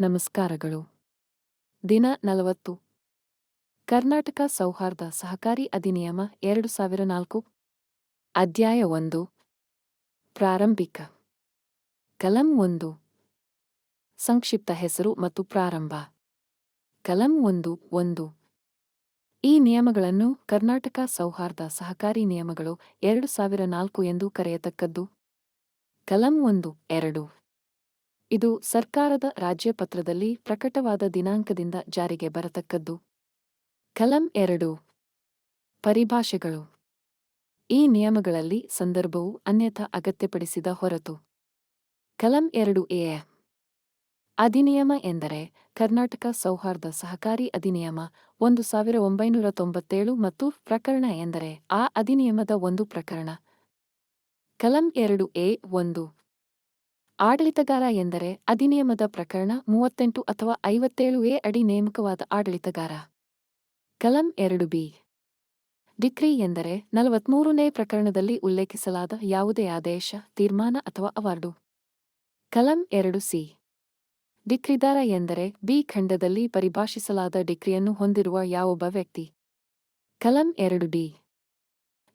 ನಮಸ್ಕಾರಗಳು. ದಿನ ನಲವತ್ತು. ಕರ್ನಾಟಕ ಸೌಹಾರ್ದ ಸಹಕಾರಿ ಅಧಿನಿಯಮ ಎರಡು ಸಾವಿರ ನಾಲ್ಕು. ಅಧ್ಯಾಯ ಒಂದು. ಪ್ರಾರಂಭಿಕ. ಕಲಂ ಒಂದು. ಸಂಕ್ಷಿಪ್ತ ಹೆಸರು ಮತ್ತು ಪ್ರಾರಂಭ. ಕಲಂ ಒಂದು ಒಂದು. ಈ ನಿಯಮಗಳನ್ನು ಕರ್ನಾಟಕ ಸೌಹಾರ್ದ ಸಹಕಾರಿ ನಿಯಮಗಳು ಎರಡು ಸಾವಿರ ನಾಲ್ಕು ಎಂದು ಕರೆಯತಕ್ಕದ್ದು. ಕಲಂ ಒಂದು, ಎರಡು. ಇದು ಸರ್ಕಾರದ ರಾಜ್ಯಪತ್ರದಲ್ಲಿ ಪ್ರಕಟವಾದ ದಿನಾಂಕದಿಂದ ಜಾರಿಗೆ ಬರತಕ್ಕದ್ದು. ಕಲಂ ಎರಡು. ಪರಿಭಾಷೆಗಳು. ಈ ನಿಯಮಗಳಲ್ಲಿ ಸಂದರ್ಭವು ಅನ್ಯಥಾ ಅಗತ್ಯಪಡಿಸಿದ ಹೊರತು. ಕಲಂ ಎರಡು ಎ. ಅಧಿನಿಯಮ ಎಂದರೆ ಕರ್ನಾಟಕ ಸೌಹಾರ್ದ ಸಹಕಾರಿ ಅಧಿನಿಯಮ ಒಂದು ಸಾವಿರ ಒಂಬೈನೂರ ತೊಂಬತ್ತೇಳು ಮತ್ತು ಪ್ರಕರಣ ಎಂದರೆ ಆ ಅಧಿನಿಯಮದ ಒಂದು ಪ್ರಕರಣ. ಕಲಂ ಎರಡು ಎ ಒಂದು. ಆಡಳಿತಗಾರ ಎಂದರೆ ಅಧಿನಿಯಮದ ಪ್ರಕರಣ ಮೂವತ್ತೆಂಟು ಅಥವಾ ಐವತ್ತೇಳು ಎ ಅಡಿ ನೇಮಕವಾದ ಆಡಳಿತಗಾರ. ಕಲಂ ಎರಡು ಬಿ. ಡಿಕ್ರಿ ಎಂದರೆ ನಲವತ್ಮೂರನೇ ಪ್ರಕರಣದಲ್ಲಿ ಉಲ್ಲೇಖಿಸಲಾದ ಯಾವುದೇ ಆದೇಶ, ತೀರ್ಮಾನ ಅಥವಾ ಅವಾರ್ಡು. ಕಲಂ ಎರಡು ಸಿ. ಡಿಕ್ರಿದಾರ ಎಂದರೆ ಬಿ ಖಂಡದಲ್ಲಿ ಪರಿಭಾಷಿಸಲಾದ ಡಿಕ್ರಿಯನ್ನು ಹೊಂದಿರುವ ಯಾವೊಬ್ಬ ವ್ಯಕ್ತಿ. ಕಲಂ ಎರಡು ಡಿ.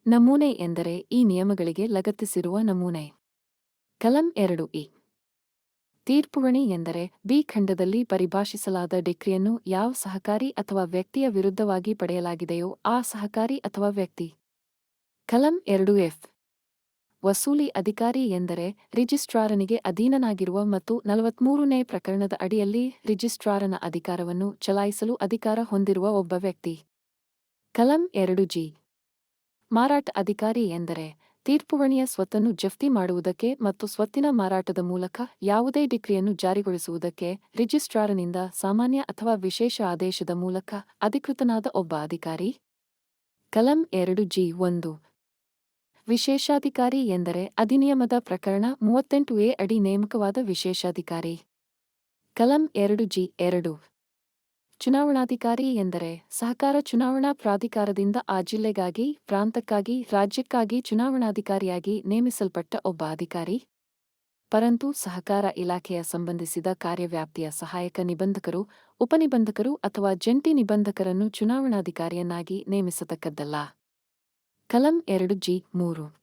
ನಮೂನೆ ಎಂದರೆ ಈ ನಿಯಮಗಳಿಗೆ ಲಗತ್ತಿಸಿರುವ ನಮೂನೆ. ಕಲಂ ಎರಡು ಇ ತೀರ್ಪುವಣಿ ಎಂದರೆ ಬಿ ಖಂಡದಲ್ಲಿ ಪರಿಭಾಷಿಸಲಾದ ಡಿಕ್ರಿಯನ್ನು ಯಾವ ಸಹಕಾರಿ ಅಥವಾ ವ್ಯಕ್ತಿಯ ವಿರುದ್ಧವಾಗಿ ಪಡೆಯಲಾಗಿದೆಯೋ ಆ ಸಹಕಾರಿ ಅಥವಾ ವ್ಯಕ್ತಿ. ಕಲಂ ಎರಡು ಎಫ್. ವಸೂಲಿ ಅಧಿಕಾರಿ ಎಂದರೆ ರಿಜಿಸ್ಟ್ರಾರನಿಗೆ ಅಧೀನನಾಗಿರುವ ಮತ್ತು ನಲವತ್ಮೂರನೇ ಪ್ರಕರಣದ ಅಡಿಯಲ್ಲಿ ರಿಜಿಸ್ಟ್ರಾರನ ಅಧಿಕಾರವನ್ನು ಚಲಾಯಿಸಲು ಅಧಿಕಾರ ಹೊಂದಿರುವ ಒಬ್ಬ ವ್ಯಕ್ತಿ. ಕಲಂ ಎರಡು ಜಿ. ಮಾರಾಟ ಅಧಿಕಾರಿ ಎಂದರೆ ತೀರ್ಪುವಣಿಯ ಸ್ವತ್ತನ್ನು ಜಫ್ತಿ ಮಾಡುವುದಕ್ಕೆ ಮತ್ತು ಸ್ವತ್ತಿನ ಮಾರಾಟದ ಮೂಲಕ ಯಾವುದೇ ಡಿಕ್ರಿಯನ್ನು ಜಾರಿಗೊಳಿಸುವುದಕ್ಕೆ ರಿಜಿಸ್ಟ್ರಾರನಿಂದ ಸಾಮಾನ್ಯ ಅಥವಾ ವಿಶೇಷ ಆದೇಶದ ಮೂಲಕ ಅಧಿಕೃತನಾದ ಒಬ್ಬ ಅಧಿಕಾರಿ. ಕಲಂ ಎರಡು ಜಿ ಒಂದು. ವಿಶೇಷಾಧಿಕಾರಿ ಎಂದರೆ ಅಧಿನಿಯಮದ ಪ್ರಕರಣ ಮೂವತ್ತೆಂಟು ಎ ಅಡಿ ನೇಮಕವಾದ ವಿಶೇಷಾಧಿಕಾರಿ. ಕಲಂ ಎರಡು ಜಿ ಎರಡು. ಚುನಾವಣಾಧಿಕಾರಿ ಎಂದರೆ ಸಹಕಾರ ಚುನಾವಣಾ ಪ್ರಾಧಿಕಾರದಿಂದ ಆ ಜಿಲ್ಲೆಗಾಗಿ, ಪ್ರಾಂತಕ್ಕಾಗಿ, ರಾಜ್ಯಕ್ಕಾಗಿ ಚುನಾವಣಾಧಿಕಾರಿಯಾಗಿ ನೇಮಿಸಲ್ಪಟ್ಟ ಒಬ್ಬ ಅಧಿಕಾರಿ. ಪರಂತು ಸಹಕಾರ ಇಲಾಖೆಯ ಸಂಬಂಧಿಸಿದ ಕಾರ್ಯವ್ಯಾಪ್ತಿಯ ಸಹಾಯಕ ನಿಬಂಧಕರು, ಉಪನಿಬಂಧಕರು ಅಥವಾ ಜಂಟಿ ನಿಬಂಧಕರನ್ನು ಚುನಾವಣಾಧಿಕಾರಿಯನ್ನಾಗಿ ನೇಮಿಸತಕ್ಕದ್ದಲ್ಲ. ಕಲಂ ಎರಡು ಜಿ ಮೂರು.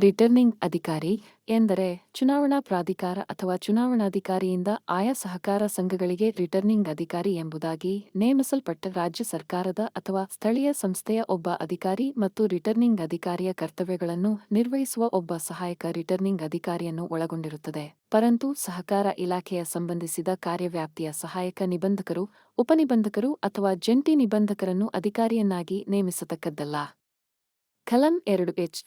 ರಿಟರ್ನಿಂಗ್ ಅಧಿಕಾರಿ ಎಂದರೆ ಚುನಾವಣಾ ಪ್ರಾಧಿಕಾರ ಅಥವಾ ಚುನಾವಣಾಧಿಕಾರಿಯಿಂದ ಆಯಾ ಸಹಕಾರ ಸಂಘಗಳಿಗೆ ರಿಟರ್ನಿಂಗ್ ಅಧಿಕಾರಿ ಎಂಬುದಾಗಿ ನೇಮಿಸಲ್ಪಟ್ಟ ರಾಜ್ಯ ಸರ್ಕಾರದ ಅಥವಾ ಸ್ಥಳೀಯ ಸಂಸ್ಥೆಯ ಒಬ್ಬ ಅಧಿಕಾರಿ ಮತ್ತು ರಿಟರ್ನಿಂಗ್ ಅಧಿಕಾರಿಯ ಕರ್ತವ್ಯಗಳನ್ನು ನಿರ್ವಹಿಸುವ ಒಬ್ಬ ಸಹಾಯಕ ರಿಟರ್ನಿಂಗ್ ಅಧಿಕಾರಿಯನ್ನು ಒಳಗೊಂಡಿರುತ್ತದೆ. ಪರಂತು ಸಹಕಾರ ಇಲಾಖೆಯ ಸಂಬಂಧಿಸಿದ ಕಾರ್ಯವ್ಯಾಪ್ತಿಯ ಸಹಾಯಕ ನಿಬಂಧಕರು, ಉಪನಿಬಂಧಕರು ಅಥವಾ ಜಂಟಿ ನಿಬಂಧಕರನ್ನು ಅಧಿಕಾರಿಯನ್ನಾಗಿ ನೇಮಿಸತಕ್ಕದ್ದಲ್ಲ. ಕಲಂ ಎರಡು ಎಚ್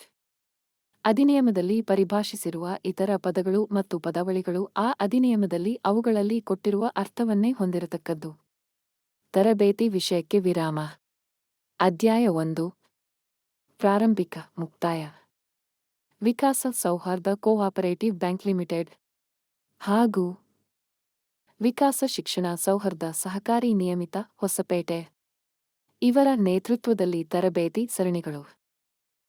ಅಧಿನಿಯಮದಲ್ಲಿ ಪರಿಭಾಷಿಸಿರುವ ಇತರ ಪದಗಳು ಮತ್ತು ಪದಾವಳಿಗಳು ಆ ಅಧಿನಿಯಮದಲ್ಲಿ ಅವುಗಳಲ್ಲಿ ಕೊಟ್ಟಿರುವ ಅರ್ಥವನ್ನೇ ಹೊಂದಿರತಕ್ಕದ್ದು. ತರಬೇತಿ ವಿಷಯಕ್ಕೆ ವಿರಾಮ. ಅಧ್ಯಾಯ ಒಂದು. ಪ್ರಾರಂಭಿಕ ಮುಕ್ತಾಯ. ವಿಕಾಸ ಸೌಹಾರ್ದ ಕೋಆಪರೇಟಿವ್ ಬ್ಯಾಂಕ್ ಲಿಮಿಟೆಡ್. ಹಾಗೂ ವಿಕಾಸ ಶಿಕ್ಷಣ ಸೌಹಾರ್ದ ಸಹಕಾರಿ ನಿಯಮಿತ ಹೊಸಪೇಟೆ. ಇವರ ನೇತೃತ್ವದಲ್ಲಿ ತರಬೇತಿ ಸರಣಿಗಳು.